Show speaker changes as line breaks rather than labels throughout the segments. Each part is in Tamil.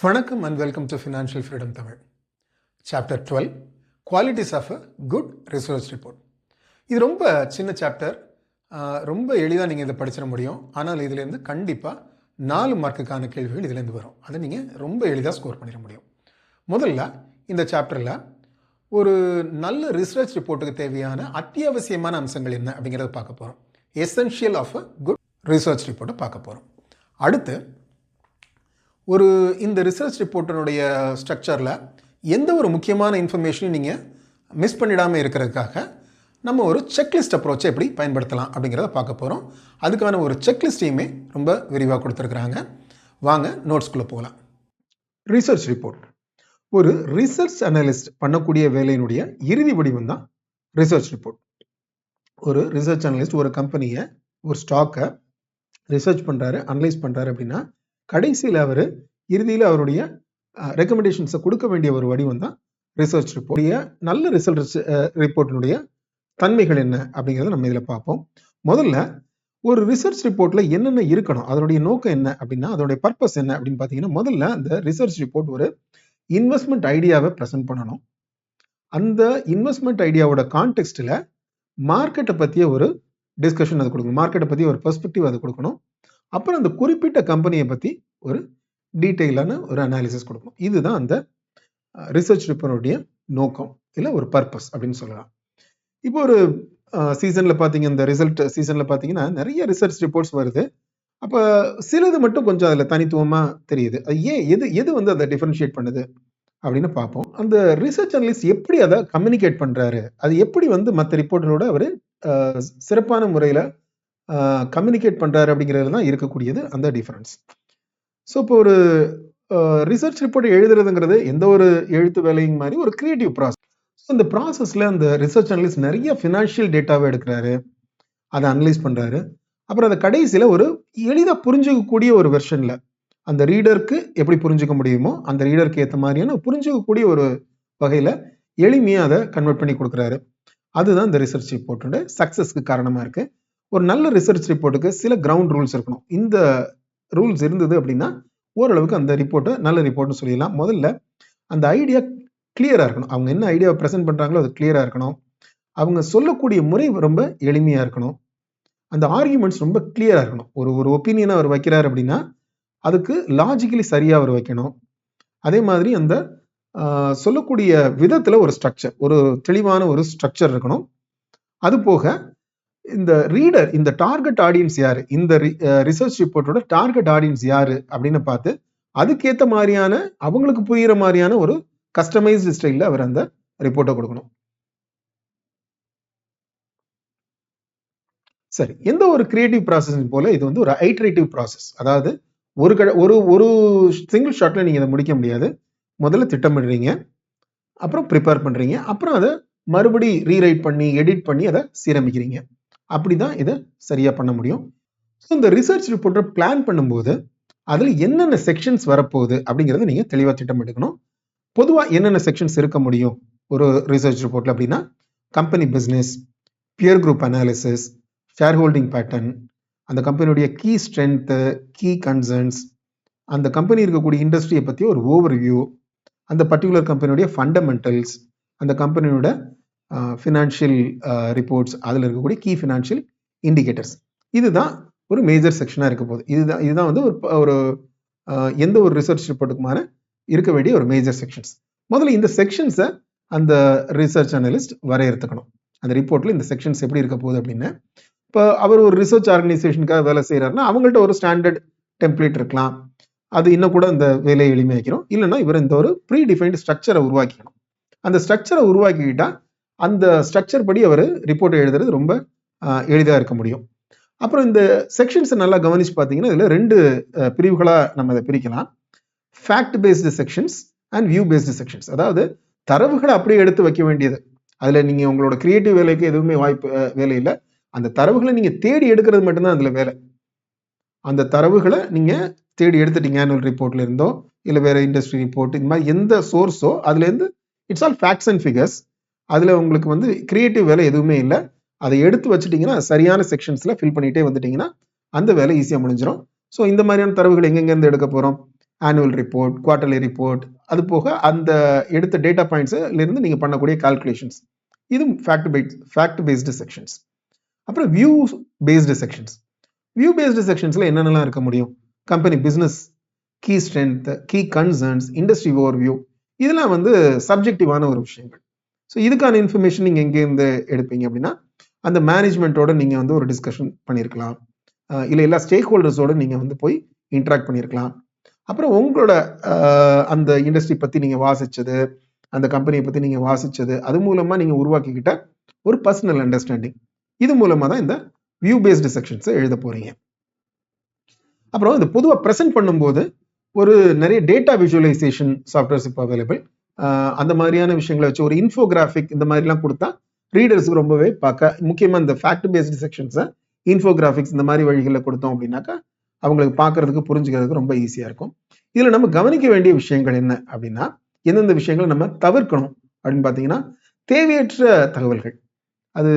வணக்கம் and welcome to financial freedom Tamil chapter twelve qualities of a good research report இது ரொம்ப சின்ன சாப்டர் ரொம்ப எளிதாக நீங்கள் இதை படிச்சிட முடியும். ஆனால் இதுலேருந்து கண்டிப்பாக நாலு மார்க்குக்கான கேள்விகள் இதுலேருந்து வரும். அதை நீங்கள் ரொம்ப எளிதாக ஸ்கோர் பண்ணிட முடியும். முதல்ல இந்த சாப்டரில் ஒரு நல்ல ரிசர்ச் ரிப்போர்ட்டுக்கு தேவையான அத்தியாவசியமான அம்சங்கள் என்ன அப்படிங்கிறத பார்க்க போகிறோம் essential of a good research ரிப்போர்ட்டை பார்க்க போகிறோம் அடுத்து ஒரு இந்த ரிசர்ச் ரிப்போர்ட்டினுடைய ஸ்ட்ரக்சரில் எந்த ஒரு முக்கியமான இன்ஃபர்மேஷனையும் நீங்கள் மிஸ் பண்ணிடாமல் இருக்கிறதுக்காக நம்ம ஒரு செக்லிஸ்ட் அப்ரோச்சை எப்படி பயன்படுத்தலாம் அப்படிங்கிறத பார்க்க போகிறோம் அதுக்கான ஒரு செக்லிஸ்ட்டையுமே ரொம்ப விரிவாக கொடுத்துருக்குறாங்க. வாங்க நோட்ஸ்குள்ளே போகலாம். ரிசர்ச் ரிப்போர்ட் ஒரு ரிசர்ச் அனலிஸ்ட் பண்ணக்கூடிய வேலையினுடைய இறுதி வடிவம் தான் ரிசர்ச் ரிப்போர்ட் ஒரு ரிசர்ச் அனலிஸ்ட் ஒரு கம்பெனியை ஒரு ஸ்டாக்கை ரிசர்ச் பண்ணுறாரு அனலைஸ் பண்ணுறாரு அப்படின்னா கடைசியில் அவர் இறுதியில் அவருடைய ரெக்கமெண்டேஷன்ஸை கொடுக்க வேண்டிய ஒரு வடிவம் தான் ரிசர்ச் ரிப்போர்ட் நல்ல ரிசல்ட் ரிப்போர்ட்டினுடைய தன்மைகள் என்ன அப்படிங்கிறத நம்ம இதில் பார்ப்போம். முதல்ல ஒரு ரிசர்ச் ரிப்போர்ட்ல என்னென்ன இருக்கணும் அதனுடைய நோக்கம் என்ன அப்படின்னா அதனுடைய பர்பஸ் என்ன அப்படின்னு பார்த்தீங்கன்னா முதல்ல அந்த ரிசர்ச் ரிப்போர்ட் ஒரு இன்வெஸ்ட்மெண்ட் ஐடியாவை ப்ரெசென்ட் பண்ணணும். அந்த இன்வெஸ்ட்மெண்ட் ஐடியாவோட கான்டெக்ஸ்டில் மார்க்கெட்டை பற்றிய ஒரு டிஸ்கஷன் அது கொடுக்கணும். மார்க்கெட்டை பற்றி ஒரு பெர்ஸ்பெக்டிவ் அது கொடுக்கணும். அப்புறம் அந்த குறிப்பிட்ட கம்பெனியை பற்றி ஒரு டீட்டெயிலான ஒரு அனாலிசிஸ் கொடுக்கணும் இதுதான் அந்த ரிசர்ச் ரிப்போர்ட்டுடைய நோக்கம் இல்லை ஒரு பர்பஸ் அப்படின்னு சொல்லலாம். இப்போ ஒரு சீசனில் பார்த்தீங்க இந்த ரிசல்ட் சீசனில் பார்த்தீங்கன்னா நிறைய ரிசர்ச் ரிப்போர்ட்ஸ் வருது. அப்போ சிலது மட்டும் கொஞ்சம் அதில் தனித்துவமாக தெரியுது. அது ஏன் எது எது வந்து அதை டிஃபரன்ஷியேட் பண்ணுது அப்படின்னு பார்ப்போம். அந்த ரிசர்ச் அனலிஸ்ட் எப்படி அதை கம்யூனிகேட் பண்ணுறாரு அது எப்படி வந்து மற்ற ரிப்போர்ட்டரோட அவர் சிறப்பான முறையில் கம்யூனிகேட் பண்ணுறாரு அப்படிங்கிறது தான் இருக்கக்கூடியது அந்த டிஃப்ரென்ஸ் ஸோ இப்போ ஒரு ரிசர்ச் ரிப்போர்ட் எழுதுறதுங்கிறது எந்த ஒரு எழுத்து வேலையும் மாதிரி ஒரு கிரியேட்டிவ் ப்ராசஸ் ஸோ இந்த ப்ராசஸில் அந்த ரிசர்ச் அனலிஸ்ட் நிறைய ஃபினான்ஷியல் டேட்டாவை எடுக்கிறாரு. அதை அனலைஸ் பண்ணுறாரு அப்புறம் அதை கடைசியில் ஒரு எளிதாக புரிஞ்சுக்கக்கூடிய ஒரு வெர்ஷனில் அந்த ரீடருக்கு எப்படி புரிஞ்சுக்க முடியுமோ அந்த ரீடருக்கு ஏற்ற மாதிரியான புரிஞ்சுக்கக்கூடிய ஒரு வகையில் எளிமையாக அதை கன்வெர்ட் பண்ணி கொடுக்குறாரு. அதுதான் இந்த ரிசர்ச் ரிப்போர்ட்டோட சக்ஸஸ்க்கு காரணமாக இருக்குது ஒரு நல்ல ரிசர்ச் ரிப்போர்ட்டுக்கு சில கிரவுண்ட் ரூல்ஸ் இருக்கணும். இந்த ரூல்ஸ் இருந்தது அப்படின்னா ஓரளவுக்கு அந்த ரிப்போர்ட்டை நல்ல ரிப்போர்ட்னு சொல்லிடலாம். முதல்ல அந்த ஐடியா கிளியராக இருக்கணும். அவங்க என்ன ஐடியாவை ப்ரெசென்ட் பண்ணுறாங்களோ அது கிளியராக இருக்கணும். அவங்க சொல்லக்கூடிய முறை ரொம்ப எளிமையாக இருக்கணும். அந்த ஆர்கியூமெண்ட்ஸ் ரொம்ப கிளியராக இருக்கணும். ஒரு ஒரு ஒப்பீனியனை அவர் வைக்கிறார் அப்படின்னா அதுக்கு லாஜிக்கலி சரியாக அவர் வைக்கணும். அதே மாதிரி அந்த சொல்லக்கூடிய விதத்தில் ஒரு ஸ்ட்ரக்சர் ஒரு தெளிவான ஒரு ஸ்ட்ரக்சர் இருக்கணும். அது போக இந்த ரீடர் இந்த டார்கெட் ஆடியன்ஸ் யாரு? இந்த ரிசர்ச் ரிப்போர்ட்டோட டார்கெட் ஆடியன்ஸ் யாரு? அப்படின்னு பார்த்து அதுக்கேற்ற மாதிரியான அவங்களுக்கு புரியுற மாதிரியான ஒரு கஸ்டமைஸ்டு ஸ்டைலில் அவர் அந்த ரிப்போர்ட்டை கொடுக்கணும். சரி எந்த ஒரு கிரியேட்டிவ் ப்ராசஸ் போல இது வந்து ஒரு ஐட்ரேட்டிவ் ப்ராசஸ் அதாவது ஒரு க ஒரு ஒரு சிங்கிள் ஷாட்ல நீங்க இதை முடிக்க முடியாது. முதல்ல திட்டமிடுறீங்க அப்புறம் ப்ரிப்பேர் பண்றீங்க அப்புறம் அதை மறுபடி ரீரைட் பண்ணி எடிட் பண்ணி அதை சீரமைக்கிறீங்க. அப்படிதான் இதை சரியா பண்ண முடியும். ஸோ இந்த ரிசர்ச் ரிப்போர்ட்டை பிளான் பண்ணும்போது அதில் என்னென்ன செக்ஷன்ஸ் வரப்போகுது அப்படிங்கிறத நீங்கள் தெளிவாக திட்டமிட்டுக்கணும். பொதுவாக என்னென்ன செக்ஷன்ஸ் இருக்க முடியும் ஒரு ரிசர்ச் ரிப்போர்ட்டில் அப்படின்னா company business peer group analysis shareholding pattern அந்த கம்பெனியுடைய கீ ஸ்ட்ரென்த்து கீ கன்சர்ன்ஸ் அந்த கம்பெனி இருக்கக்கூடிய இண்டஸ்ட்ரியை பற்றி ஒரு ஓவர் வியூ அந்த பர்டிகுலர் கம்பெனியுடைய ஃபண்டமெண்டல்ஸ் அந்த கம்பெனியோட ஃபினான்ஷியல் ரிப்போர்ட்ஸ் அதில் இருக்கக்கூடிய கீ ஃபினான்ஷியல் இண்டிகேட்டர்ஸ் இதுதான் ஒரு மேஜர் செக்ஷனாக இருக்க போகுது. இதுதான் இதுதான் வந்து ஒரு ஒரு எந்த ஒரு ரிசர்ச் ரிப்போர்ட்டுக்குமான இருக்க வேண்டிய ஒரு மேஜர் செக்ஷன்ஸ் முதல்ல இந்த செக்ஷன்ஸை அந்த ரிசர்ச் அனலிஸ்ட் வரையறுத்துக்கணும். அந்த ரிப்போர்ட்டில் இந்த செக்ஷன்ஸ் எப்படி இருக்க போகுது அப்படின்னு. இப்போ அவர் ஒரு ரிசர்ச் ஆர்கனைசேஷனுக்காக வேலை செய்கிறாருன்னா அவங்கள்ட்ட ஒரு ஸ்டாண்டர்ட் டெம்ப்ளேட் இருக்கலாம். அது இன்னும் கூட இந்த வேலையை எளிமையாக்கிறோம் இல்லைன்னா இவர் இந்த ஒரு ப்ரீ டிஃபைன்டு ஸ்ட்ரக்சரை உருவாக்கிக்கணும். அந்த ஸ்ட்ரக்சரை உருவாக்கிக்கிட்டா அந்த ஸ்ட்ரக்சர் படி அவர் ரிப்போர்ட் எழுதுறது ரொம்ப எளிதாக இருக்க முடியும். அப்புறம் இந்த செக்ஷன்ஸை நல்லா கவனிச்சு பார்த்தீங்கன்னா இதில் ரெண்டு பிரிவுகளாக நம்ம இதை பிரிக்கலாம். Fact based sections and view based sections அதாவது தரவுகளை அப்படியே எடுத்து வைக்க வேண்டியது. அதில் நீங்கள் உங்களோட கிரியேட்டிவ் வேலைக்கு எதுவுமே வாய்ப்பு வேலை இல்லை. அந்த தரவுகளை நீங்கள் தேடி எடுக்கிறது மட்டும்தான் அதில் வேலை. அந்த தரவுகளை நீங்கள் தேடி எடுத்துட்டீங்க ஆனுவல் ரிப்போர்ட்ல இருந்தோ இல்லை வேற இண்டஸ்ட்ரி ரிப்போர்ட் இந்த மாதிரி எந்த சோர்ஸோ அதுலேருந்து it's all facts and figures அதில் உங்களுக்கு வந்து கிரியேட்டிவ் வேலை எதுவுமே இல்லை. அதை எடுத்து வச்சுட்டிங்கன்னா சரியான செக்ஷன்ஸில் ஃபில் பண்ணிகிட்டே வந்துட்டிங்கன்னா அந்த வேலை ஈஸியாக முடிஞ்சிடும் ஸோ இந்த மாதிரியான தரவுகள் எங்கெங்கேருந்து எடுக்க போகிறோம் ஆனுவல் ரிப்போர்ட் குவார்டர்லி ரிப்போர்ட் அது போக அந்த எடுத்த டேட்டா பாயிண்ட்ஸ்லேருந்து நீங்கள் பண்ணக்கூடிய கால்குலேஷன்ஸ் இதுவும் fact base fact based sections அப்புறம் view based sections view based செக்ஷன்ஸில் என்னென்னலாம் இருக்க முடியும்? Company business key strength key concerns industry overview இதெல்லாம் வந்து சப்ஜெக்டிவான ஒரு விஷயங்கள். ஸோ இதுக்கான இன்ஃபர்மேஷன் நீங்கள் எங்கேருந்து எடுப்பீங்க அப்படின்னா அந்த மேனேஜ்மெண்ட்டோட நீங்கள் வந்து ஒரு டிஸ்கஷன் பண்ணியிருக்கலாம் இல்லை எல்லா ஸ்டேக் ஹோல்டர்ஸோட நீங்கள் வந்து போய் இன்ட்ராக்ட் பண்ணியிருக்கலாம் அப்புறம் உங்களோட அந்த இண்டஸ்ட்ரி பற்றி நீங்கள் வாசித்தது அந்த கம்பெனியை பற்றி நீங்கள் வாசித்தது அது மூலமாக நீங்கள் உருவாக்கிக்கிட்ட ஒரு பர்சனல் அண்டர்ஸ்டாண்டிங் இது மூலமாக தான் இந்த வியூ பேஸ்டு செக்ஷன்ஸை எழுத போகிறீங்க அப்புறம் இது பொதுவாக ப்ரெசென்ட் பண்ணும்போது ஒரு நிறைய டேட்டா விஷுவலைசேஷன் சாஃப்ட்வேர்ஸ் இப்போ அவைலபிள் அந்த மாதிரியான விஷயங்களை வச்சு ஒரு இன்ஃபோகிராஃபிக் இந்த மாதிரிலாம் கொடுத்தா ரீடர்ஸுக்கு ரொம்பவே பார்க்க முக்கியமாக இந்த ஃபேக்ட் பேஸ்டு செக்ஷன்ஸை இன்ஃபோகிராஃபிக்ஸ் இந்த மாதிரி வழிகளில் கொடுத்தோம் அப்படின்னாக்கா அவங்களுக்கு பார்க்கறதுக்கு புரிஞ்சுக்கிறதுக்கு ரொம்ப ஈஸியாக இருக்கும். இதில் நம்ம கவனிக்க வேண்டிய விஷயங்கள் என்ன அப்படின்னா எந்தெந்த விஷயங்களை நம்ம தவிர்க்கணும் அப்படின்னு பார்த்தீங்கன்னா தேவையற்ற தகவல்கள். அது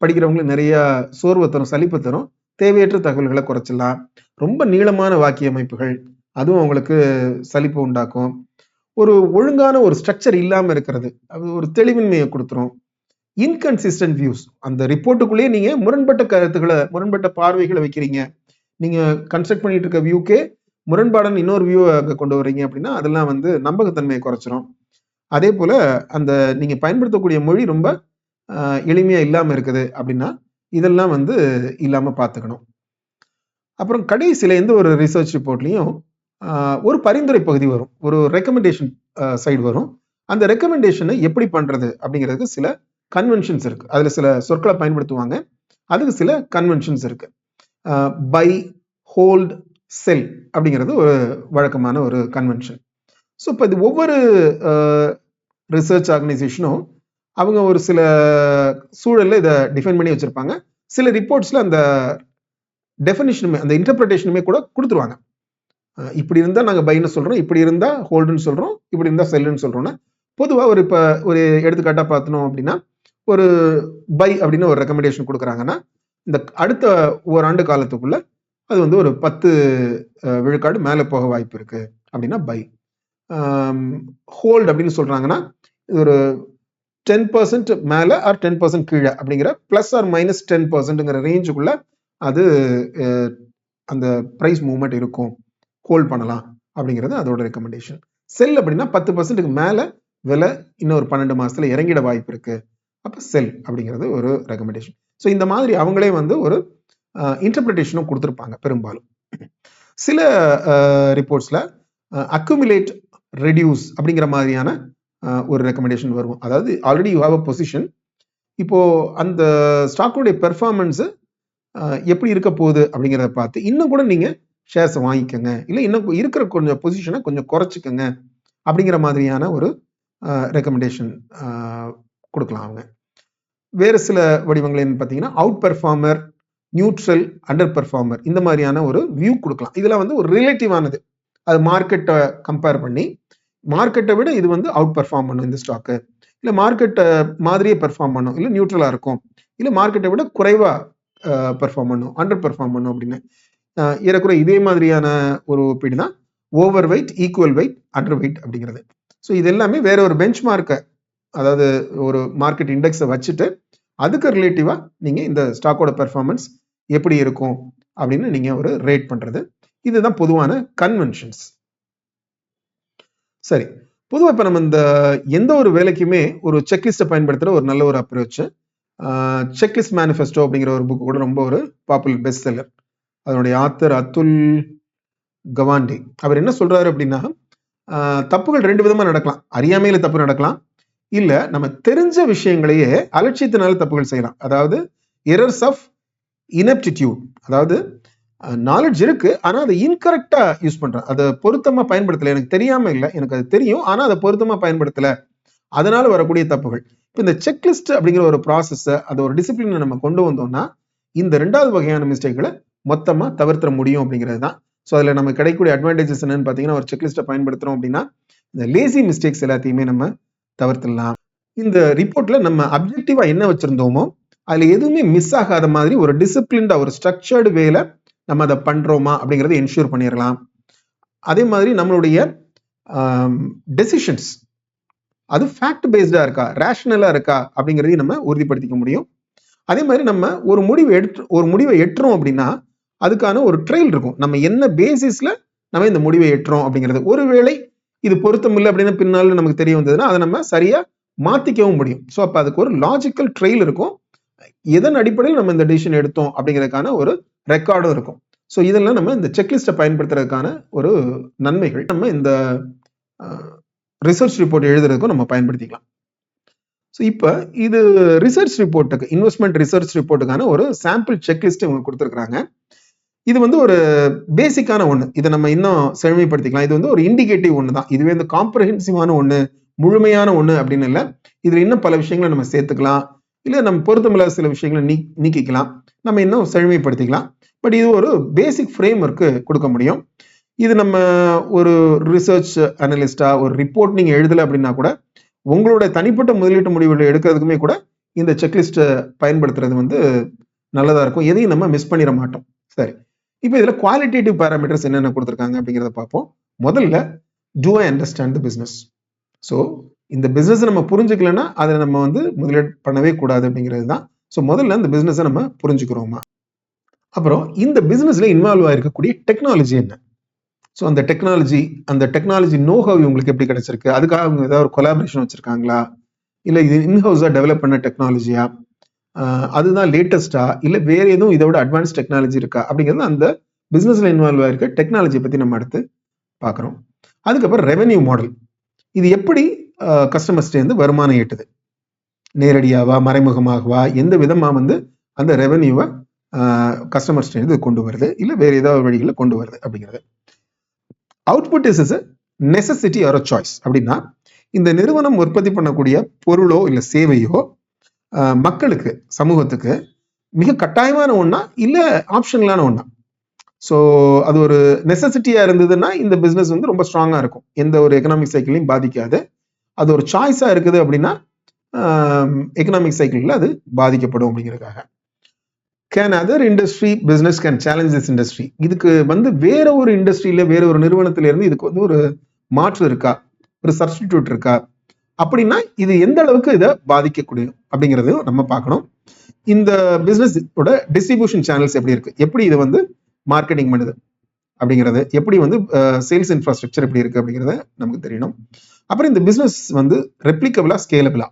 படிக்கிறவங்களுக்கு நிறைய சோர்வை தரும் சலிப்பு தரும். தேவையற்ற தகவல்களை குறைச்சிடலாம். ரொம்ப நீளமான வாக்கிய அமைப்புகள் அதுவும் அவங்களுக்கு சலிப்பு உண்டாக்கும். ஒரு ஒழுங்கான ஒரு ஸ்ட்ரக்சர் இல்லாமல் இருக்கிறது. அது ஒரு தெளிவின்மையை கொடுத்துரும். இன்கன்சிஸ்டன்ட் வியூஸ் அந்த ரிப்போர்ட்டுக்குள்ளேயே நீங்கள் முரண்பட்ட கருத்துக்களை முரண்பட்ட பார்வைகளை வைக்கிறீங்க. நீங்கள் கன்ஸ்ட்ரக்ட் பண்ணிட்டு இருக்க வியூக்கே முரண்பாடன் இன்னொரு வியூவை அங்கே கொண்டு வரீங்க அப்படின்னா அதெல்லாம் வந்து நம்பகத்தன்மையை குறைச்சிரும். அதே போல் அந்த நீங்கள் பயன்படுத்தக்கூடிய மொழி ரொம்ப எளிமையாக இல்லாமல் இருக்குது அப்படின்னா இதெல்லாம் வந்து இல்லாமல் பார்த்துக்கணும். அப்புறம் கடைசியில எந்த ஒரு ரிசர்ச் ரிப்போர்ட்லையும் ஒரு பரிந்துரை பகுதி வரும். ஒரு ரெக்கமெண்டேஷன் சைடு வரும். அந்த ரெக்கமெண்டேஷனை எப்படி பண்ணுறது அப்படிங்கிறதுக்கு சில கன்வென்ஷன்ஸ் இருக்குது அதில் சில சொற்களை பயன்படுத்துவாங்க. அதுக்கு சில கன்வென்ஷன்ஸ் இருக்குது பை ஹோல்ட் செல் அப்படிங்கிறது ஒரு வழக்கமான ஒரு கன்வென்ஷன் ஸோ இப்போ இது ஒவ்வொரு ரிசர்ச் ஆர்கனைசேஷனும் அவங்க ஒரு சில சூழல்ல இதை டிஃபைன் பண்ணி வச்சுருப்பாங்க. சில ரிப்போர்ட்ஸில் அந்த டெஃபினிஷனுமே அந்த இன்டர்பிரிட்டேஷனுமே கூட கொடுத்துருவாங்க. இப்படி இருந்தால் நாங்கள் பைன்னு சொல்கிறோம் இப்படி இருந்தால் ஹோல்டுன்னு சொல்கிறோம் இப்படி இருந்தால் செல்லுன்னு சொல்கிறோன்னா பொதுவாக ஒரு இப்போ ஒரு எடுத்துக்காட்டாக பார்த்தோம் அப்படின்னா ஒரு பை அப்படின்னு ஒரு ரெக்கமெண்டேஷன் கொடுக்குறாங்கன்னா இந்த அடுத்த ஓராண்டு காலத்துக்குள்ள அது வந்து ஒரு பத்து விழுக்காடு மேலே போக வாய்ப்பு இருக்குது அப்படின்னா பை ஹோல்டு அப்படின்னு சொல்கிறாங்கன்னா இது ஒரு டென் பர்சன்ட் மேலே ஆர் டென் பர்சன்ட் கீழே அப்படிங்கிற ப்ளஸ் ஆர் மைனஸ் டென் பர்சன்ட்டுங்கிற ரேஞ்சுக்குள்ள அது அந்த ப்ரைஸ் மூவ்மெண்ட் இருக்கும். ஹோல்ட் பண்ணலாம் அப்படிங்கிறது அதோட ரெக்கமெண்டேஷன் செல் அப்படின்னா பத்து பர்சன்ட்டுக்கு மேலே விலை இன்னொரு பன்னெண்டு மாசத்துல இறங்கிட வாய்ப்பு இருக்கு. அப்போ செல் அப்படிங்கிறது ஒரு ரெக்கமெண்டேஷன் ஸோ இந்த மாதிரி அவங்களே வந்து ஒரு இன்டர்பிரிட்டேஷனும் கொடுத்துருப்பாங்க பெரும்பாலும். சில ரிப்போர்ட்ஸில் அக்குமுலேட் ரெடியூஸ் அப்படிங்கிற மாதிரியான ஒரு ரெக்கமெண்டேஷன் வரும். அதாவது already you have a position இப்போ அந்த ஸ்டாக்கோடைய பெர்ஃபார்மன்ஸு எப்படி இருக்க போகுது அப்படிங்கிறத பார்த்து இன்னும் கூட நீங்கள் ஷேர்ஸை வாங்கிக்கோங்க. இல்லை இன்னும் இருக்கிற கொஞ்சம் பொசிஷனை கொஞ்சம் குறைச்சிக்கோங்க. அப்படிங்கிற மாதிரியான ஒரு ரெக்கமெண்டேஷன் கொடுக்கலாம் அவங்க. வேறு சில வடிவங்கள் என்னன்னு பார்த்தீங்கன்னா outperformer neutral underperformer இந்த மாதிரியான ஒரு வியூ கொடுக்கலாம். இதில் வந்து ஒரு ரிலேட்டிவானது அது மார்க்கெட்டை கம்பேர் பண்ணி மார்க்கெட்டை விட இது வந்து அவுட் பெர்ஃபார்ம் பண்ணும் இந்த ஸ்டாக்கு இல்லை மார்க்கெட்டை மாதிரியே பெர்ஃபார்ம் பண்ணும். இல்லை நியூட்ரலாக இருக்கும். இல்லை மார்க்கெட்டை விட குறைவாக பெர்ஃபார்ம் பண்ணும் அண்டர் பெர்ஃபார்ம் பண்ணும் அப்படின்னு. ஏறக்குறை ஏறக்குறைய இதே மாதிரியான ஒரு ஒப்பீடு தான் overweight equal weight underweight அப்படிங்கிறது. ஸோ இது எல்லாமே வேற ஒரு பெஞ்ச் மார்க்கை அதாவது ஒரு மார்க்கெட் இண்டெக்ஸை வச்சுட்டு அதுக்கு ரிலேட்டிவாக நீங்கள் இந்த ஸ்டாக்கோட பெர்ஃபார்மன்ஸ் எப்படி இருக்கும் அப்படின்னு நீங்கள் ஒரு ரேட் பண்ணுறது இதுதான் பொதுவான கன்வென்ஷன்ஸ் சரி பொதுவாக இப்போ நம்ம இந்த எந்த ஒரு வேலைக்குமே ஒரு செக்லிஸ்ட்டை பயன்படுத்துகிற ஒரு நல்ல ஒரு அப்ரோச்சு செக்லிஸ்ட் மேனிஃபெஸ்டோ அப்படிங்கிற ஒரு புக் கூட ரொம்ப ஒரு பாப்புலர் பெஸ்ட் செல்லர் அதனுடைய ஆத்தர் அத்துல் கவாண்டே. அவர் என்ன சொல்றாரு அப்படின்னா ஆஹ், தப்புகள் ரெண்டு விதமா நடக்கலாம். அறியாமையில தப்பு நடக்கலாம். இல்ல நம்ம தெரிஞ்ச விஷயங்களையே அலட்சியத்தினால தப்புகள் செய்யலாம். அதாவது எரர்ஸ் ஆஃப் இனப்டிடியூட் அதாவது நாலேஜ் இருக்கு ஆனா அதை இன்கரெக்டா யூஸ் பண்றேன். அதை பொருத்தமா பயன்படுத்தல. எனக்கு தெரியாம இல்லை எனக்கு அது தெரியும் ஆனா அதை பொருத்தமா பயன்படுத்தல. அதனால வரக்கூடிய தப்புகள். இப்போ இந்த செக்லிஸ்ட் அப்படிங்கிற ஒரு ப்ராசஸை அதை ஒரு டிசிப்ளினை நம்ம கொண்டு வந்தோம்னா இந்த ரெண்டாவது வகையான மிஸ்டேக்களை மொத்தமாக தவிர்த்த முடியும் அப்படிங்கிறது தான். ஸோ அதில் நம்ம கிடைக்கக்கூடிய அட்வான்டேஜஸ் என்னன்னு பார்த்தீங்கன்னா ஒரு செக்லிஸ்ட்டை பயன்படுத்துகிறோம் அப்படின்னா இந்த லேசி மிஸ்டேக்ஸ் எல்லாத்தையுமே நம்ம தவிர்த்துடலாம். இந்த ரிப்போர்ட்டில் நம்ம அப்ஜெக்டிவாக என்ன வச்சுருந்தோமோ அதில் எதுவுமே மிஸ் ஆகாத மாதிரி ஒரு டிசிப்ளின்டாக ஒரு ஸ்ட்ரக்சர்டு வேல நம்ம அதை பண்ணுறோமா அப்படிங்கறத என்ஷூர் பண்ணிடலாம். அதே மாதிரி நம்மளுடைய டெசிஷன்ஸ் அது ஃபேக்ட் பேஸ்டாக இருக்கா ரேஷனலாக இருக்கா அப்படிங்கிறதையும் நம்ம உறுதிப்படுத்திக்க முடியும். அதே மாதிரி நம்ம ஒரு முடிவு எடுத்து ஒரு முடிவை எட்டுறோம் அப்படின்னா அதுக்கான ஒரு ட்ரெயில் இருக்கும். நம்ம என்ன பேசிஸ்ல நம்ம இந்த முடிவை எட்டுறோம் அப்படிங்கிறது. ஒருவேளை இது பொருத்தம் இல்லை அப்படின்னு பின்னால் நமக்கு தெரிய வந்ததுன்னா அதை நம்ம சரியா மாத்திக்கவும் முடியும். ஸோ அப்போ அதுக்கு ஒரு லாஜிக்கல் ட்ரெயில் இருக்கும். எதன் அடிப்படையில் நம்ம இந்த டிசிஷன் எடுத்தோம் அப்படிங்கிறதுக்கான ஒரு ரெக்கார்டும் இருக்கும். ஸோ இதெல்லாம் நம்ம இந்த செக்லிஸ்ட்டை பயன்படுத்துறதுக்கான ஒரு நன்மைகள். நம்ம இந்த ரிசர்ச் ரிப்போர்ட் எழுதுறதுக்கும் நம்ம பயன்படுத்திக்கலாம். ஸோ இப்போ இது ரிசர்ச் ரிப்போர்ட்டுக்கு இன்வெஸ்ட்மெண்ட் ரிசர்ச் ரிப்போர்ட்டுக்கான ஒரு சாம்பிள் செக்லிஸ்ட் இவங்க கொடுத்துருக்காங்க இது வந்து ஒரு பேசிக்கான ஒன்று இதை நம்ம இன்னும் செழுமைப்படுத்திக்கலாம். இது வந்து ஒரு இண்டிகேட்டிவ் ஒன்று தான் இதுவே இந்த காம்ப்ரஹென்சிவான ஒன்று முழுமையான ஒன்று அப்படின்னு இல்லை. இதில் இன்னும் பல விஷயங்களை நம்ம சேர்த்துக்கலாம். இல்லை நம்ம பொருத்தமில்லாத சில விஷயங்களை நீ நீக்கிக்கலாம். நம்ம இன்னும் செழுமைப்படுத்திக்கலாம். பட் இது ஒரு பேசிக் ஃப்ரேம் ஒர்க்கு கொடுக்க முடியும். இது நம்ம ஒரு ரிசர்ச் அனலிஸ்டா ஒரு ரிப்போர்ட் நீங்கள் எழுதலை அப்படின்னா கூட உங்களோட தனிப்பட்ட முதலீட்டு முடிவுகள் எடுக்கிறதுக்குமே கூட இந்த செக்லிஸ்ட்டை பயன்படுத்துறது வந்து நல்லதாக இருக்கும். எதையும் நம்ம மிஸ் பண்ணிட மாட்டோம். சரி. இப்போ இதில் குவாலிட்டேட்டிவ் பேராமீட்டர்ஸ் என்னென்ன கொடுத்துருக்காங்க அப்படிங்கிறத பார்ப்போம். முதல்ல do I understand the business so இந்த பிஸ்னஸை நம்ம புரிஞ்சுக்கலன்னா அதை நம்ம வந்து முதலீடு பண்ணவே கூடாது அப்படிங்கிறது தான். ஸோ முதல்ல இந்த பிஸ்னஸை நம்ம புரிஞ்சுக்கிறோமா? அப்புறம் இந்த பிஸ்னஸில் இன்வால்வ் ஆகிருக்கக்கூடிய டெக்னாலஜி என்ன? ஸோ அந்த டெக்னாலஜி அந்த டெக்னாலஜி நோஹவ் இவங்களுக்கு எப்படி கிடைச்சிருக்கு? அதுக்காக அவங்க ஏதாவது ஒரு கொலாபரேஷன் வச்சிருக்காங்களா? இல்லை இது இன்ஹவுஸாக டெவலப் பண்ண டெக்னாலஜியா அதுதான் லேட்டஸ்டா இல்லை வேற எதுவும் இதை விட அட்வான்ஸ் டெக்னாலஜி இருக்கா? அப்படிங்கிறது அந்த பிஸ்னஸ்ல இன்வால்வ் ஆயிருக்க டெக்னாலஜியை பற்றி நம்ம அடுத்து பார்க்குறோம். அதுக்கப்புறம் ரெவென்யூ மாடல் இது எப்படி கஸ்டமர்ஸ்டேருந்து வருமானம் ஈட்டுது? நேரடியாவா மறைமுகமாகவா? எந்த விதமாக வந்து அந்த ரெவென்யூவை கஸ்டமர்ஸ்டேருந்து கொண்டு வருது? இல்லை வேற ஏதாவது வழிகளில் கொண்டு வருது அப்படிங்கிறது. Output is is necessity or choice அப்படின்னா இந்த நிறுவனம் உற்பத்தி பண்ணக்கூடிய பொருளோ இல்லை சேவையோ மக்களுக்கு சமூகத்துக்கு மிக கட்டாயமான ஒன்றா இல்லை ஆப்ஷனலான ஒன்றா ஸோ அது ஒரு நெசசிட்டியாக இருந்ததுன்னா இந்த பிஸ்னஸ் வந்து ரொம்ப ஸ்ட்ராங்காக இருக்கும். எந்த ஒரு எக்கனாமிக் சைக்கிளையும் பாதிக்காது. அது ஒரு சாய்ஸாக இருக்குது அப்படின்னா எக்கனாமிக் சைக்கிளில் அது பாதிக்கப்படும் அப்படிங்கிறதுக்காக. Can other industry business can challenge this industry இதுக்கு வந்து வேற ஒரு இண்டஸ்ட்ரியில வேற ஒரு நிறுவனத்திலேருந்து இதுக்கு வந்து ஒரு மாற்று இருக்கா? ஒரு சப்ஸ்டிடியூட் இருக்கா? அப்படின்னா இது எந்த அளவுக்கு இதை பாதிக்கக்கூடியது அப்படிங்கிறது நம்ம பார்க்கணும். இந்த பிஸ்னஸ் டிஸ்ட்ரிபியூஷன் சேனல்ஸ் எப்படி இருக்கு? எப்படி இது வந்து மார்க்கெட்டிங் பண்ணுது? அப்படிங்கிறது எப்படி வந்து சேல்ஸ் இன்ஃப்ராஸ்ட்ரக்சர் எப்படி இருக்கு அப்படிங்கிறத நமக்கு தெரியணும். அப்புறம் இந்த பிஸ்னஸ் வந்து ரெப்ளிகபிளா ஸ்கேலபிளா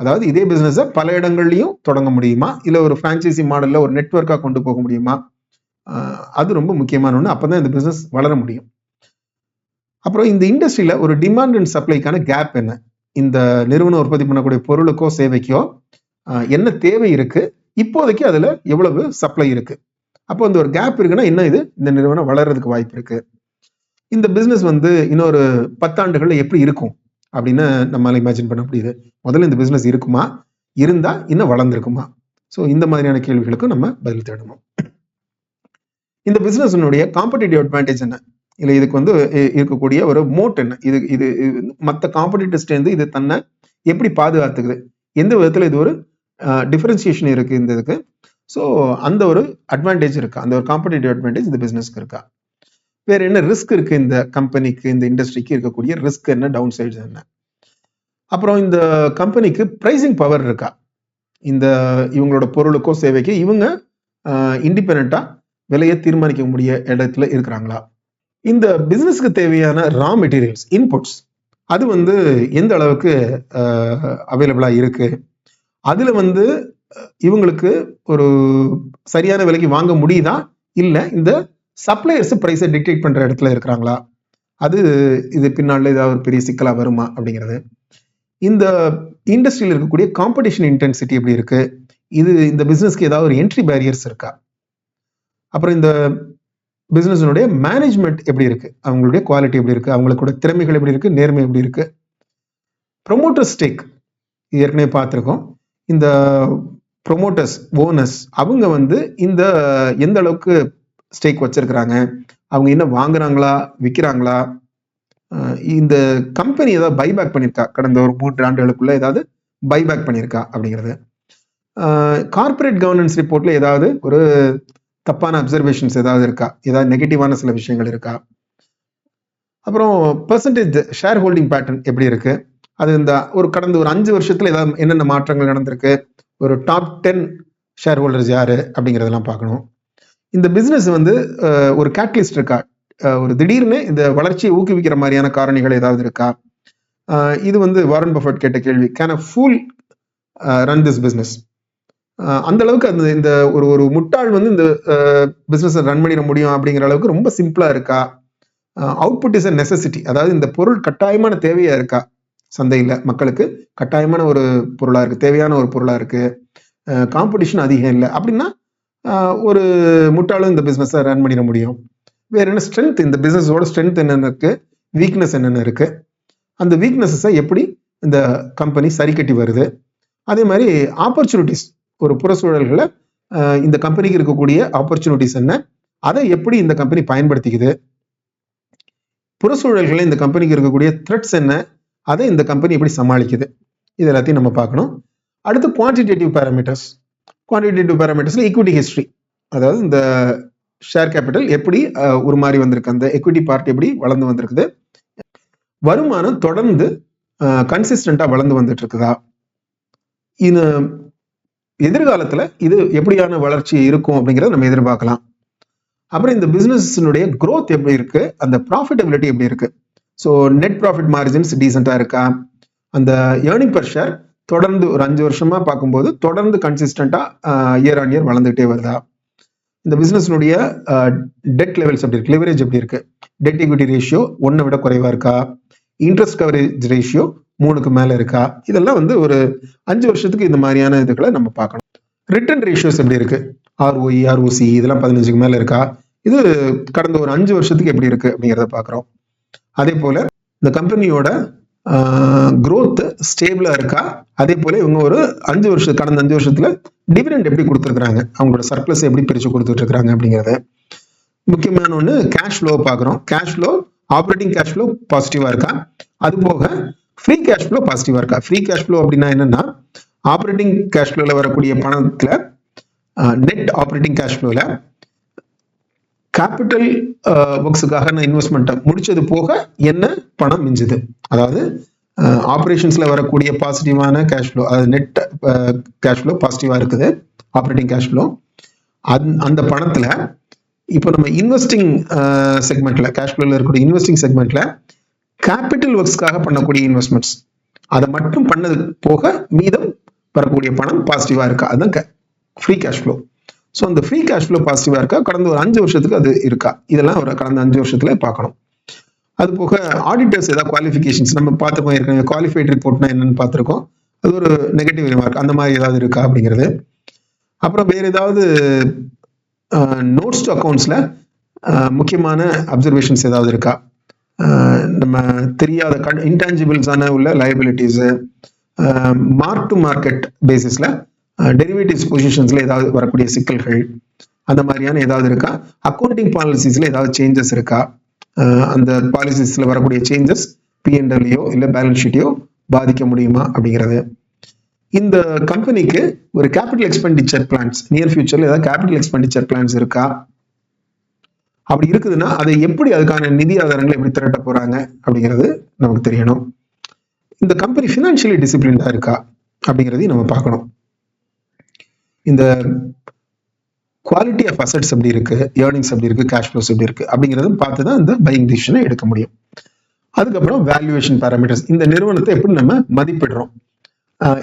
அதாவது இதே பிஸ்னஸை பல இடங்கள்லையும் தொடங்க முடியுமா? இல்லை ஒரு ஃப்ரான்ச்சைசி மாடலில் ஒரு நெட்ஒர்க்காக கொண்டு போக முடியுமா? அது ரொம்ப முக்கியமான ஒன்று அப்போ தான் இந்த பிஸ்னஸ் வளர முடியும். அப்புறம் இந்த இண்டஸ்ட்ரியில் ஒரு டிமாண்ட் அண்ட் சப்ளைக்கான கேப் என்ன? இந்த நிறுவனம் உற்பத்தி பண்ணக்கூடிய பொருளுக்கோ சேவைக்கோ என்ன தேவை இருக்கு? இப்போதைக்கு அதுல எவ்வளவு சப்ளை இருக்கு? அப்போ இந்த ஒரு கேப் இருக்குன்னா என்ன இது? இந்த நிறுவனம் வளர்றதுக்கு வாய்ப்பு இருக்கு. இந்த பிஸ்னஸ் வந்து இன்னொரு பத்தாண்டுகள்ல எப்படி இருக்கும்? அப்படின்னு நம்மளால இமேஜின் பண்ண முடியுது. முதல்ல இந்த பிஸ்னஸ் இருக்குமா? இருந்தா இன்னும் வளர்ந்துருக்குமா? ஸோ இந்த மாதிரியான கேள்விகளுக்கும் நம்ம பதில் தேடணும். இந்த பிசினஸ்னுடைய காம்படிட்டிவ் அட்வான்டேஜ் என்ன? இல்லை இதுக்கு வந்து இருக்கக்கூடிய ஒரு மோட் என்ன? இது இது மற்ற காம்படிட்டர்ஸ்டேருந்து இது தன்னை எப்படி பாதுகாத்துக்குது? எந்த விதத்தில் இது ஒரு டிஃபரன்சியேஷன் இருக்கு இந்த இதுக்கு? ஸோ அந்த ஒரு அட்வான்டேஜ் இருக்கா? அந்த ஒரு காம்படிட்டிவ் அட்வான்டேஜ் இந்த பிஸ்னஸ்க்கு இருக்கா? வேற என்ன ரிஸ்க் இருக்கு இந்த கம்பெனிக்கு இந்த இண்டஸ்ட்ரிக்கு இருக்கக்கூடிய ரிஸ்க் என்ன டவுன் சைட்ஸ் என்ன? அப்புறம் இந்த கம்பெனிக்கு ப்ரைசிங் பவர் இருக்கா? இந்த இவங்களோட பொருளுக்கோ சேவைக்கோ இவங்க இண்டிபெண்ட்டாக விலையை தீர்மானிக்க முடிய இடத்துல இருக்கிறாங்களா? இந்த பிசினஸ்க்கு தேவையான ரா மெட்டீரியல்ஸ் இன்புட்ஸ் அது வந்து எந்த அளவுக்கு அவைலபிளா இருக்கு? அதில் வந்து இவங்களுக்கு ஒரு சரியான விலைக்கு வாங்க முடியுதா? இல்லை இந்த சப்ளையர்ஸ் ப்ரைஸை டிக்டேட் பண்ற இடத்துல இருக்கிறாங்களா? அது இது பின்னால் ஏதாவது ஒரு பெரிய சிக்கலாக வருமா அப்படிங்கிறது. இந்த இண்டஸ்ட்ரியில் இருக்கக்கூடிய காம்படிஷன் இன்டென்சிட்டி எப்படி இருக்கு? இது இந்த பிஸ்னஸ்க்கு ஏதாவது ஒரு என்ட்ரி பேரியர்ஸ் இருக்கா? அப்புறம் இந்த பிஸ்னஸினுடைய மேனேஜ்மெண்ட் எப்படி இருக்கு? அவங்களுடைய குவாலிட்டி எப்படி இருக்கு? அவங்களுடைய திறமைகள் எப்படி இருக்கு? நேர்மை எப்படி இருக்கு? ப்ரொமோட்டர் ஸ்டேக் ஏற்கனவே பார்த்துருக்கோம். இந்த ப்ரொமோட்டர்ஸ் ஓனர்ஸ் அவங்க வந்து இந்த எந்த அளவுக்கு ஸ்டேக் வச்சிருக்கிறாங்க? அவங்க என்ன வாங்குறாங்களா? விற்கிறாங்களா இந்த கம்பெனி ஏதாவது பைபேக் பண்ணியிருக்கா கடந்த ஒரு மூன்று ஆண்டுகளுக்குள்ள ஏதாவது பைபேக் பண்ணியிருக்கா அப்படிங்கிறது. கார்பரேட் கவர்னன்ஸ் ரிப்போர்ட்ல ஏதாவது ஒரு தப்பான அப்சர்வேஷன்ஸ் ஏதாவது இருக்கா? ஏதாவது நெகட்டிவான சில விஷயங்கள் இருக்கா? அப்புறம் பெர்சன்டேஜ் ஷேர் ஹோல்டிங் பேட்டர்ன் எப்படி இருக்கு? அது இந்த ஒரு கடந்த ஒரு அஞ்சு வருஷத்துல ஏதாவது என்னென்ன மாற்றங்கள் நடந்திருக்கு? ஒரு டாப் டென் ஷேர் ஹோல்டர்ஸ் யாரு? அப்படிங்கிறதெல்லாம் பார்க்கணும். இந்த பிசினஸ் வந்து ஒரு கேட்லிஸ்ட் இருக்கா? ஒரு திடீர்னு இந்த வளர்ச்சியை ஊக்குவிக்கிற மாதிரியான காரணிகள் ஏதாவது இருக்கா? இது வந்து வாரன் பஃபட் கேட்ட கேள்வி can a fool run this business அந்த அளவுக்கு அந்த இந்த ஒரு ஒரு முட்டாள் வந்து இந்த பிஸ்னஸ் ரன் பண்ணிட முடியும் அப்படிங்கிற அளவுக்கு ரொம்ப சிம்பிளா இருக்கா? அவுட்புட் இஸ் அ நெசசிட்டி அதாவது இந்த பொருள் கட்டாயமான தேவையா இருக்கா? சந்தையில் மக்களுக்கு கட்டாயமான ஒரு பொருளா இருக்கு தேவையான ஒரு பொருளா இருக்கு. காம்படிஷன் அதிகம் இல்லை. அப்படின்னா ஒரு முட்டாளும் இந்த பிஸ்னஸை ரன் பண்ணிட முடியும். வேற என்ன? ஸ்ட்ரென்த் இந்த பிஸ்னஸோட ஸ்ட்ரென்த் என்னென்ன இருக்கு? வீக்னஸ் என்னென்ன இருக்கு? அந்த வீக்னஸஸை எப்படி இந்த கம்பெனி சரி கட்டி வருது? அதே மாதிரி ஆப்பர்ச்சுனிட்டிஸ் ஒரு புற சூழல்களை இந்த கம்பெனிக்கு இருக்கக்கூடிய ஆப்பர்ச்சுனிட்டிஸ் என்ன? அதை எப்படி இந்த கம்பெனி பயன்படுத்திக்குது? புற சூழல்களில் இந்த கம்பெனிக்கு இருக்கக்கூடிய த்ரெட்ஸ் என்ன? அதை இந்த கம்பெனி எப்படி சமாளிக்குது? இது எல்லாத்தையும் நம்ம பார்க்கணும். அடுத்து குவான்டிடேட்டிவ் பேராமீட்டர்ஸ் குவான்டிடேட்டிவ் பேராமீட்டர்ஸ்ல ஈக்விட்டி ஹிஸ்ட்ரி அதாவது இந்த ஷேர் கேபிட்டல் எப்படி அஹ், மாதிரி வந்திருக்கு? அந்த எக்விட்டி பார்ட் எப்படி வளர்ந்து வந்திருக்குது? வருமானம் தொடர்ந்து கன்சிஸ்டண்டா வளர்ந்து வந்துட்டு இருக்குதா? இது எதிர்காலத்துல இது எப்படியான வளர்ச்சி இருக்கும் அப்படிங்கிறத நம்ம எதிர்பார்க்கலாம். அப்புறம் இந்த பிசினஸ்னுடைய க்ரோத் எப்படி இருக்கு? அந்த ப்ராஃபிட்டபிலிட்டி எப்படி இருக்கு? ஸோ நெட் ப்ராஃபிட் மார்ஜின்ஸ் டீசெண்டா இருக்கா? அந்த ஏர்னிங் பர் ஷேர் தொடர்ந்து ஒரு அஞ்சு வருஷமா பார்க்கும்போது தொடர்ந்து கன்சிஸ்டண்டா இயர் ஆன் இயர் வளர்ந்துகிட்டே வருதா? இந்த பிசினஸ்னுடைய டெட் லெவல்ஸ் எப்படி இருக்கு? லிவரேஜ் எப்படி இருக்கு? டெட் ஈக்விட்டி ரேஷியோ ஒன்றை விட குறைவா இருக்கா? இன்ட்ரெஸ்ட் கவரேஜ் ரேஷியோ மூணுக்கு மேல இருக்கா? இதெல்லாம் வந்து ஒரு அஞ்சு வருஷத்துக்கு இந்த மாதிரியான இதுகளை நம்ம பார்க்கணும். ரிட்டர்ன் ரேஷியோஸ் எப்படி இருக்கு? ஆர்ஓஇ ஆர்ஓசி இதெல்லாம் பதினஞ்சுக்கு மேல இருக்கா? இது கடந்த ஒரு அஞ்சு வருஷத்துக்கு எப்படி இருக்கு அப்படிங்கிறத பார்க்குறோம். அதே போல இந்த கம்பெனியோட க்ரோத் ஸ்டேபிளா இருக்கா? அதே போல இவங்க ஒரு அஞ்சு வருஷம் கடந்த அஞ்சு வருஷத்துல டிவிடெண்ட் எப்படி கொடுத்துருக்காங்க அவங்களோட சர்ப்ளஸ் எப்படி பிரிச்சு கொடுத்துட்டு இருக்காங்க அப்படிங்கறத. முக்கியமான ஒன்று கேஷ் ஃப்ளோ பார்க்குறோம். Cash flow operating cash flow பாசிட்டிவாக இருக்கா? அது போக ஃப்ரீ கேஷ் ஃப்ளோ பாசிட்டிவாக இருக்கா? ஃப்ரீ கேஷ் ஃப்ளோ அப்படின்னா என்னன்னா ஆப்ரேட்டிங் கேஷ் ஃப்ளோவில் வரக்கூடிய பணத்தில் நெட் ஆப்ரேட்டிங் கேஷ் ஃப்ளோவில் கேபிட்டல் ஒர்க்ஸுக்காக நான் இன்வெஸ்ட்மெண்ட்டை முடிச்சது போக என்ன? பணம் மிஞ்சுது. அதாவது ஆப்ரேஷன்ஸில் வரக்கூடிய பாசிட்டிவான கேஷ் ஃப்ளோ அதாவது நெட் கேஷ் ஃப்ளோ பாசிட்டிவாக இருக்குது ஆப்ரேட்டிங் கேஷ் ஃப்ளோ அந்த பணத்துல இப்போ நம்ம இன்வெஸ்டிங் செக்மெண்ட்ல கேஷ் ஃப்ளோவில் இருக்கக்கூடிய இன்வெஸ்டிங் செக்மெண்ட்ல கேபிட்டல் ஒர்க்ஸ்க்காக பண்ணக்கூடிய இன்வெஸ்ட்மெண்ட்ஸ் அதை மட்டும் பண்ணது போக மீதம் வரக்கூடிய பணம் பாசிட்டிவா இருக்கா? அதுதான் ஃப்ரீ கேஷ் ஃப்ளோ ஸோ அந்த ஃப்ரீ கேஷ் ஃப்ளோ பாசிட்டிவா இருக்கா? கடந்த ஒரு அஞ்சு வருஷத்துக்கு அது இருக்கா? இதெல்லாம் ஒரு கடந்த அஞ்சு வருஷத்துல பார்க்கணும். அது போக ஆடிட்டர்ஸ் ஏதாவது குவாலிஃபிகேஷன்ஸ் நம்ம பார்த்துக்கோம் ஏற்கனவே குவாலிஃபைட் ரிப்போர்ட்னா என்னன்னு பார்த்துருக்கோம். அது ஒரு நெகட்டிவ் ரிமார்க் அந்த மாதிரி ஏதாவது இருக்கா அப்படிங்கிறது. அப்புறம் வேற ஏதாவது நோட்ஸ் டு அக்கௌண்ட்ஸ்ல முக்கியமான அப்சர்வேஷன்ஸ் ஏதாவது இருக்கா? நம்ம தெரியாத கண் இன்டான்ஜிபிள்ஸான உள்ள லயபிலிட்டிஸு மார்க் டு மார்க்கெட் பேசிஸ்ல டெரிவேட்டிவ்ஸ் பொசிஷன்ஸ்ல ஏதாவது வரக்கூடிய சிக்கல்கள் அந்த மாதிரியான ஏதாவது இருக்கா? அக்கௌண்டிங் பாலிசிஸ்ல ஏதாவது சேஞ்சஸ் இருக்கா? அந்த பாலிசிஸ்ல வரக்கூடிய சேஞ்சஸ் பிஎன்டபிள்யூ இல்லை பேலன்ஸ் ஷீட்டையோ பாதிக்க முடியுமா அப்படிங்கிறது. இந்த கம்பெனிக்கு ஒரு கேபிட்டல் எக்ஸ்பெண்டிச்சர் பிளான்ஸ் நியர் ஃபியூச்சரில் ஏதாவது கேபிட்டல் எக்ஸ்பெண்டிச்சர் பிளான்ஸ் இருக்கா? அப்படி இருக்குதுன்னா அதை எப்படி அதுக்கான நிதி ஆதாரங்களை எப்படி திரட்ட போறாங்க அப்படிங்கிறது நமக்கு தெரியணும். இந்த கம்பெனி ஃபினான்ஷியலி டிசிப்ளின்டா இருக்கா அப்படிங்கிறதையும் நம்ம பார்க்கணும். இந்த குவாலிட்டி ஆஃப் அசட்ஸ் எப்படி இருக்கு ஏர்னிங்ஸ் எப்படி இருக்கு கேஷ் ஃப்ளோஸ் எப்படி இருக்கு அப்படிங்கிறதும் பார்த்து தான் இந்த பையிங் டிசிஷனை எடுக்க முடியும். அதுக்கப்புறம் வேல்யூவேஷன் பேராமீட்டர்ஸ் இந்த நிறுவனத்தை எப்படி நம்ம மதிப்பிடுறோம்?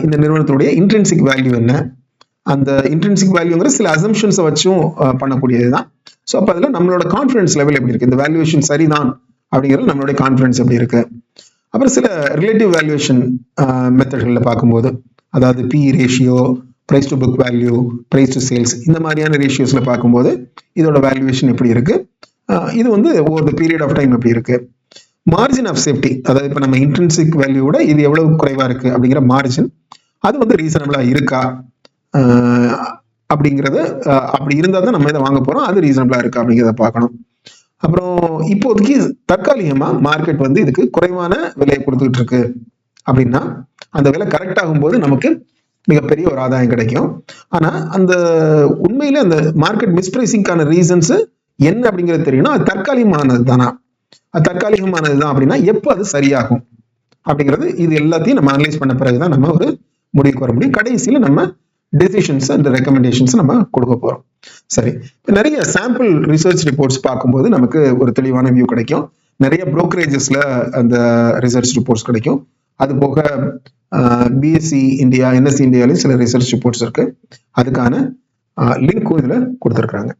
இந்த நிறுவனத்துடைய இன்டென்சிக் வேல்யூ என்ன? அந்த இன்டென்சிக் வேல்யூங்கிற சில அசம்ஷன்ஸை வச்சும் பண்ணக்கூடியது தான் ஸோ அப்போ அதில் நம்மளோட கான்ஃபிடன்ஸ் லெவல் எப்படி இருக்கு? இந்த வேல்யூவேஷன் சரிதான் அப்படிங்கிறது நம்மளுடைய கான்ஃபிடன்ஸ் எப்படி இருக்கு? அப்புறம் சில ரிலேட்டிவ் வேல்யூவேஷன் மெத்தட்களில் பார்க்கும்போது அதாவது P ratio price to book value price to sales இந்த மாதிரியான ரேஷியோஸில் பார்க்கும்போது இதோட வேல்யூவேஷன் எப்படி இருக்கு? ஆஹ் இது வந்து over the period of time எப்படி இருக்கு? மார்ஜின் ஆஃப் சேஃப்டி அதாவது இப்போ நம்ம இன்ட்ரென்சிக் வேல்யூவோட இது எவ்வளவு குறைவா இருக்கு அப்படிங்கிற மார்ஜின் அது வந்து ரீசனபிளா இருக்கா? அப்படிங்கிறத ஆஹ் அப்படி இருந்தால் தான் நம்ம இதை வாங்க போறோம். அது ரீசனபிளாக இருக்கா அப்படிங்கிறத பார்க்கணும். அப்புறம் இப்போதைக்கு தற்காலிகமா மார்க்கெட் வந்து இதுக்கு குறைவான விலையை கொடுத்துக்கிட்டு இருக்கு. அப்படின்னா அந்த விலை கரெக்ட் ஆகும்போது நமக்கு மிகப்பெரிய ஒரு ஆதாயம் கிடைக்கும். ஆனா அந்த உண்மையில அந்த மார்க்கெட் மிஸ்பிரைசிங்கான ரீசன்ஸ் என்ன அப்படிங்கிறது தெரியணும். அது தற்காலிகமானது தானா? அது தற்காலிகமானது தான் அப்படின்னா எப்போ அது சரியாகும்? அப்படிங்கிறது இது எல்லாத்தையும் நம்ம அனலைஸ் பண்ண பிறகு தான் நம்ம ஒரு முடிவுக்கு வர முடியும். கடைசியில் நம்ம டெசிஷன்ஸ் அந்த ரெக்கமெண்டேஷன்ஸ் நம்ம கொடுக்க போகிறோம் சரி. நிறைய சாம்பிள் ரிசர்ச் ரிப்போர்ட்ஸ் பார்க்கும்போது நமக்கு ஒரு தெளிவான வியூ கிடைக்கும். நிறைய புரோக்கரேஜஸ்ல அந்த ரிசர்ச் ரிப்போர்ட்ஸ் கிடைக்கும். அது போக பிஎஸ்சி இந்தியா என்எஸ்சி இந்தியாலையும் சில ரிசர்ச் ரிப்போர்ட்ஸ் இருக்கு. அதுக்கான லிங்க்கும் இதில் கொடுத்துருக்குறாங்க.